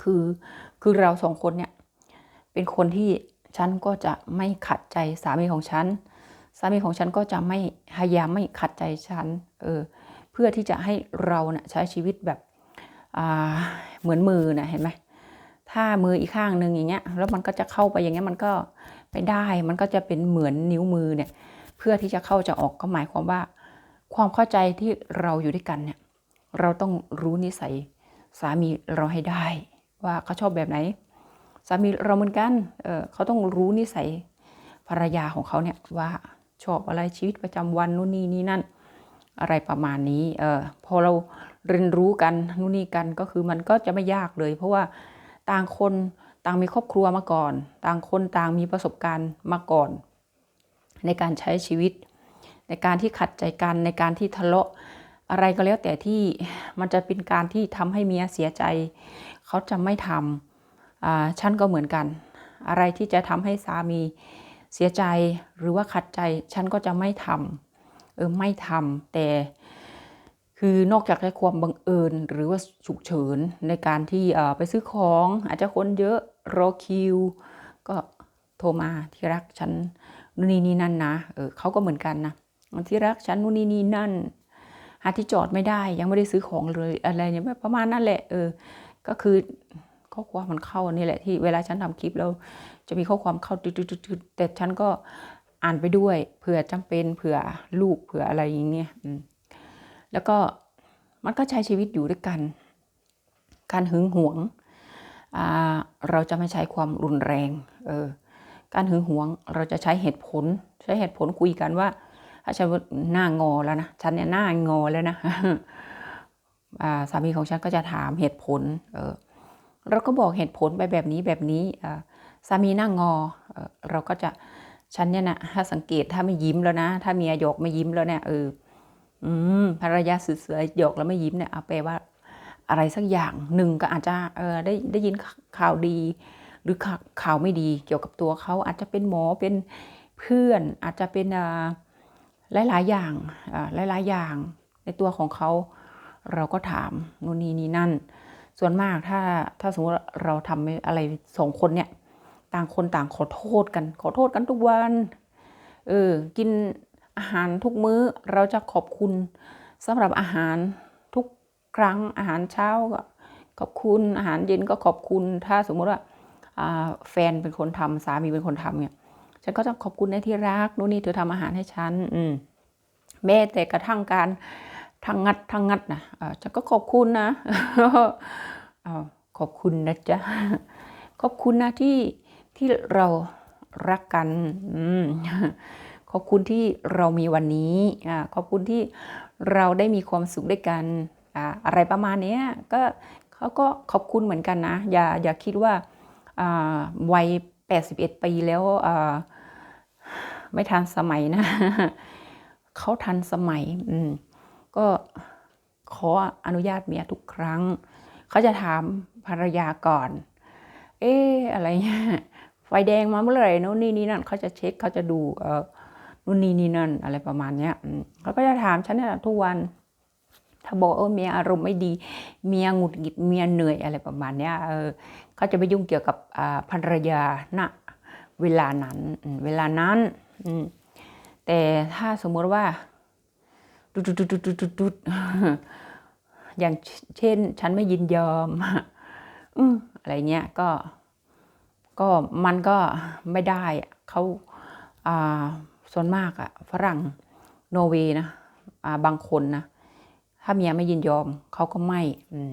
คือคือเราสองคนเนี่ยเป็นคนที่ฉันก็จะไม่ขัดใจสามีของฉัน สามีของฉันก็จะไม่พยายามไม่ขัดใจฉันเออเพื่อที่จะให้เราเนะ่ะใช้ชีวิตแบบเหมือนมือนะเห็นไหมถ้ามืออีกข้างหนึ่งอย่างเงี้ยแล้วมันก็จะเข้าไปอย่างเงี้ยมันก็ไม่ได้มันก็จะเป็นเหมือนนิ้วมือเนี่ยเพื่อที่จะเข้าจะออกก็หมายความว่า ความเข้าใจที่เราอยู่ด้วยกันเนี่ยเราต้องรู้นิสัยสามีเราให้ได้ ว่าเขาชอบแบบไหน สามีเราเหมือนกันเออเขาต้องรู้นิสัยภรรยาของเขาเนี่ยว่าชอบอะไรชีวิตประจำวันนู่นนี่นี่นั่น อะไรประมาณนี้เออพอเราเรียนรู้กันนู่นนี่กันก็คือมันก็จะไม่ยากเลย เพราะว่าต่างคนต่างมีครอบครัวมาก่อน ต่างคนต่างมีประสบการณ์มาก่อน ในการใช้ชีวิต ในการที่ขัดใจกันในการที่ทะเลาะอะไรก็แล้วแต่ที่มันจะเป็นการที่ทำให้เมียเสียใจ เขาจะไม่ทำฉันก็เหมือนกัน อะไรที่จะทำให้สามีเสียใจหรือว่าขัดใจ ฉันก็จะไม่ทำเออไม่ทำแต่คือนอกจากในความบังเอิญหรือว่าฉุกเฉินในการที่ไปซื้อของอาจจะคนเยอะรอคิว ก็โทรมาที่รักฉันนู่นนี่นี่นั่นนะเออเขาก็เหมือนกันนะที่รักฉันนู่นนี่นี่นั่นหาที่จอดไม่ได้ยังไม่ได้ซื้อของเลยอะไรเนี่ยประมาณนั้นแหละเออ ก็คือข้อความมันเข้านี่แหละที่เวลาฉันทำคลิปแล้วจะมีข้อความเข้าตืดๆแต่ฉันก็อ่านไปด้วยเผื่อจำเป็นเผื่อลูกเผื่ออะไรอย่างเงี้ยแล้วก็มันก็ใช้ชีวิตอยู่ด้วยกัน การหึงหวง เราจะไม่ใช้ความรุนแรงเออการหึงหวงเราจะใช้เหตุผล ใช้เหตุผลคุยกันว่าถ้าฉันหน้างอแล้วนะฉันเนี่ยหน้างอแล้วนะ สามีของฉันก็จะถามเหตุผลเออเราก็บอกเหตุผลไปแบบนี้แบบนี้สามีน้างอเออเราก็จะฉันเนี่ยนะถ้าสังเกตถ้าไม่ยิ้มแล้วนะ ถ้าเมียหยอกไม่ยิ้มแล้วเนี่ยเอออืมภรรยาสือเสือหยอกแล้วไม่ยิ้มเนี่ยเอาแปลว่า อะไรสักอย่างหนึ่งก็อาจจะเออได้ได้ยินข่าวดี หรือข่าวไม่ดีเกี่ยวกับตัวเขาอาจจะเป็นหมอเป็นเพื่อนอาจจะเป็นอ่ายหลายอย่างอ่ายหลายอย่างในตัวของเขา เราก็ถามนู่นนี่นี่นั่น ส่วนมากถ้าถ้าสมมติเราทำอะไรสองคนเนี่ย ต่างคนต่างขอโทษกัน ขอโทษกันทุกวันเออกินอาหารทุกมื้อเราจะขอบคุณสำหรับอาหารทุกครั้งอาหารเช้าก็ขอบคุณอาหารเย็นก็ขอบคุณ ถ้าสมมติว่าแฟนเป็นคนทำสามีเป็นคนทำเนี่ยฉันก็จะขอบคุณในที่รักนู่นนี่เธอทำอาหารให้ฉัน อืมแม้แต่กระทั่งการ ทางงัดทางงัดนะอ่าฉันก็ขอบคุณนะอ้าขอบคุณนะจ๊ะ ขอบคุณนะที่ที่เรารักกันอขอบคุณที่เรามีวันนี้อขอบคุณที่เราได้มีความสุขด้วยกันออะไรประมาณนี้ก็เขาก็ขอบคุณเหมือนกันนะ อย่าอย่าคิดว่าวัยแปดสิบเอ็ดปีแล้วไม่ทันสมัยนะ เขาทันสมัย อืม ก็ขออนุญาตเมียทุกครั้ง เขาจะถามภรรยาก่อน เอ๊อะไรเงี้ยไฟแดงมาเมื่อไหร่นู่นนี่นี่นั่นเขาจะเช็คเขาจะดูเออนู่นนี่นี่นั่นอะไรประมาณเนี้ยเขาก็จะถามฉันเนี่ยทุกวัน ถ้าบอกเออเมียอารมณ์ไม่ดี เมียหงุดหงิดเมียเหนื่อยอะไรประมาณเนี้ยเออเขาจะไม่ยุ่งเกี่ยวกับภรรยาณเวลานั้นเวลานั้นอืแต่ถ้าสมมติว่า ดุดดุดดุดดุดดุดุดอย่างเช่น ฉันไม่ยินยอมอืมอะไรเงี้ยก็ ก็มันก็ไม่ได้เขาอ่าส่วนมากอะฝรั่งโนเวย์นะอ่าบางคนนะถ้าเมียไม่ยินยอมเขาก็ไม่อืม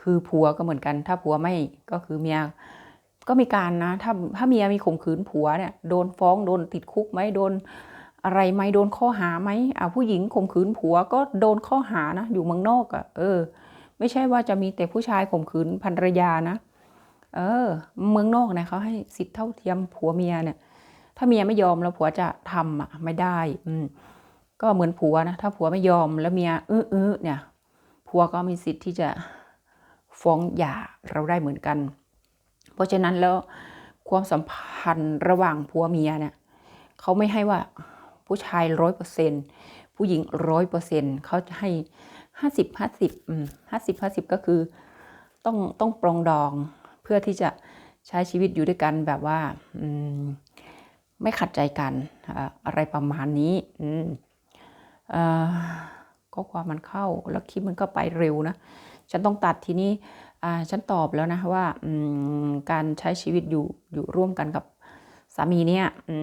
คือผัวก็เหมือนกัน ถ้าผัวไม่ก็คือเมียก็มีการนะ ถ้าถ้าเมียมีข่มขืนผัวเนี่ยโดนฟ้องโดนติดคุกไหมโดน อะไรไหมโดนข้อหาไหมอ่าผู้หญิงข่มขืนผัวก็โดนข้อหานะ อยู่เมืองนอกอะ่ะ เออ ไม่ใช่ว่าจะมีแต่ผู้ชายข่มขืนภรรยานะ เออ เมืองนอกนี่ยเขาให้สิทธิเท่าเทียมผัวเมียเนี่ย ถ้าเมียไม่ยอมแล้วผัวจะทำอะไม่ได้ อืม ก็เหมือนผัวนะถ้าผัวไม่ยอมแล้วเมียเออเออเนี่ยผัวก็มีสิทธิ์ที่จะฟ้องหย่าเราได้เหมือนกัน เพราะฉะนั้นแล้วความสัมพันธ์ระหว่างผัวเมียเนี่ยเขาไม่ให้ว่า ผู้ชายร้อยเปอร์เซ็นผู้หญิงร้อยเปอร์เซ็นเขาจะให้ห้าสิบห้าสิบห้าสิบห้าสิบก็คือต้องต้องปรองดองเพื่อที่จะใช้ชีวิตอยู่ด้วยกันแบบว่าอมไม่ขัดใจกันอะไรประมาณนี้อืมเอ่อข้อความมันเข้าแล้วคลิปมันก็ไปเร็วนะ ฉันต้องตัดทีนี้ฉันตอบแล้วนะว่าการใช้ชีวิตอยู่อยู่ร่วมกันกับสามีเนี่ยอื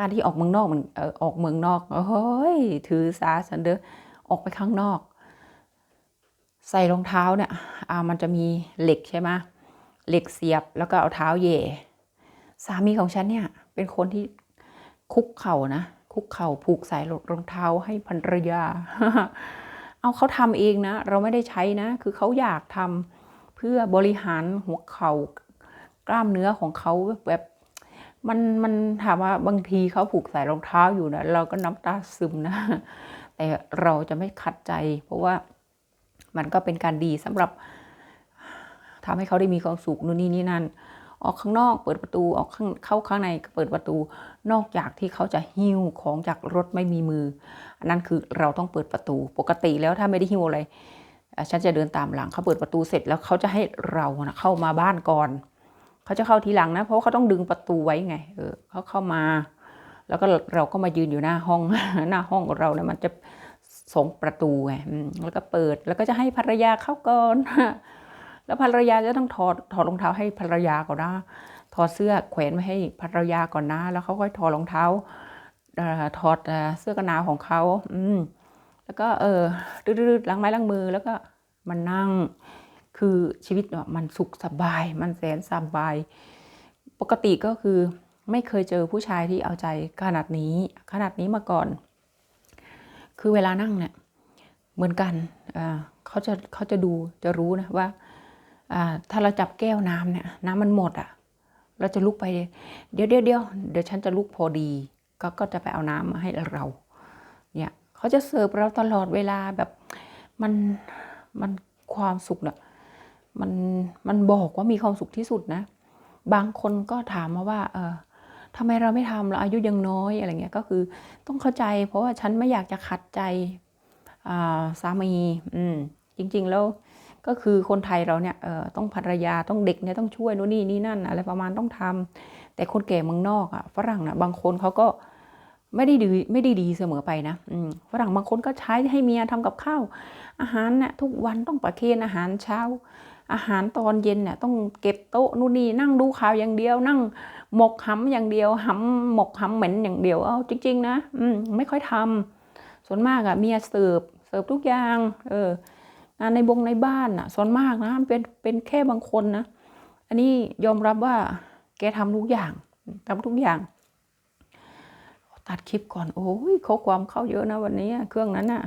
การที่ออกเมืองนอกมันออออกเมืองนอกเฮ้ยถือสาสันเดอร์ออกไปข้างนอก ใส่รองเท้าเนี่ยอ่ามันจะมีเหล็กใช่ไหมเหล็กเสียบแล้วก็เอาเท้าเย่สามีของฉันเนี่ย เป็นคนที่คุกเข่านะคุกเข่าผูกสายรองเท้าให้ภรรยา เอาเขาทำเองนะ เราไม่ได้ใช้นะ คือเขาอยากทำเพื่อบริหารหัวเขา่ากล้ามเนื้อของเขาแบบ มันมันถามว่าบางทีเขาผูกใส่รองเท้าอยู่นะเราก็น้ำตาซึมนะ แต่เราจะไม่ขัดใจ เพราะว่ามันก็เป็นการดีสำหรับทำให้เขาได้มีความสุขนู่นนี่นี่นั่น ออกข้างนอกเปิดประตูออกข้างเข้าข้างในเปิดประตู นอกจากที่เขาจะหิ้วของจากรถไม่มีมือ อันนั้นคือเราต้องเปิดประตู ปกติแล้วถ้าไม่ได้หิ้วอะไรฉันจะเดินตามหลังเขาเปิดประตูเสร็จแล้วเขาจะให้เรานะเข้ามาบ้านก่อน เขาจะเข้าทีหลังนะ เพราะเขาต้องดึงประตูไว้ไง เออเขาเข้ามา แล้วก็เราก็มายืนอยู่หน้าห้อง หน้าห้องของเราเนี่ยมันจะสองประตูไงแล้วก็เปิด แล้วก็จะให้ภรรยาเข้าก่อน แล้วภรรยาจะต้องถอดถอดรองเท้าให้ภรรยาก่อนนะ ถอดเสื้อแขวนไว้ให้ภรรยาก่อนนะ แล้วเขาก็ถอดรองเท้าถอดเอ่อเสื้อกันหนาวของเขา อืม แล้วก็เออดืดๆล้างไม้ล้างมือ แล้วก็มานั่ง คือชีวิตเนี่ยมันสุขสบาย มันแสนสบาย ปกติก็คือไม่เคยเจอผู้ชายที่เอาใจขนาดนี้ขนาดนี้มาก่อน คือเวลานั่งเนี่ยเหมือนกันเขาจะเขาจะดูจะรู้นะว่าถ้าเราจับแก้วน้ำเนี่ยน้ำมันหมดอะ เราจะลุกไป เดี๋ยวเดี๋ยวเดี๋ยวเดี๋ยวฉันจะลุกพอดี ก็ก็จะไปเอาน้ำมาให้เรา เนี่ยเขาจะเสิร์ฟเราตลอดเวลาแบบมันมันความสุขเนี่ย มันมันบอกว่ามีความสุขที่สุดนะ บางคนก็ถามมาว่า เออทำไมเราไม่ทำเราอายุยังน้อยอะไรเงี้ยก็คือต้องเข้าใจ เพราะว่าฉันไม่อยากจะขัดใจสามีอืมจริง ๆ แล้วก็คือคนไทยเราเนี่ยเออต้องภรรยาต้องเด็กเนี่ยต้องช่วยนู่นนี่นี่นั่นอะไรประมาณต้องทำแต่คนแก่เมืองนอกอะฝรั่งนะบางคนเขาก็ไม่ได้ดีไม่ได้ดีเสมอไปนะฝรั่งบางคนก็ใช้ให้เมียทำกับข้าวอาหารเนี่ยทุกวันต้องประเคนอาหารเช้า อาหารตอนเย็นเนี่ยต้องเก็บโต๊ะนู่นนี่นั่งดูข่าวอย่างเดียว นั่งหมกหำอย่างเดียวหำหมกหำเหม็นอย่างเดียวเอาจริง ๆ นะอืมไม่ค่อยทำส่วนมากอะเมียเสิร์ฟเสิร์ฟทุกอย่าง เอองานในบงในบ้านอะส่วนมากนะเป็นเป็นแค่บางคนนะอันนี้ยอมรับว่าแกทำทุกอย่างทำทุกอย่างตัดคลิปก่อน โอ้ยข้อความเข้าเยอะนะวันนี้ เครื่องนั้นน่ะ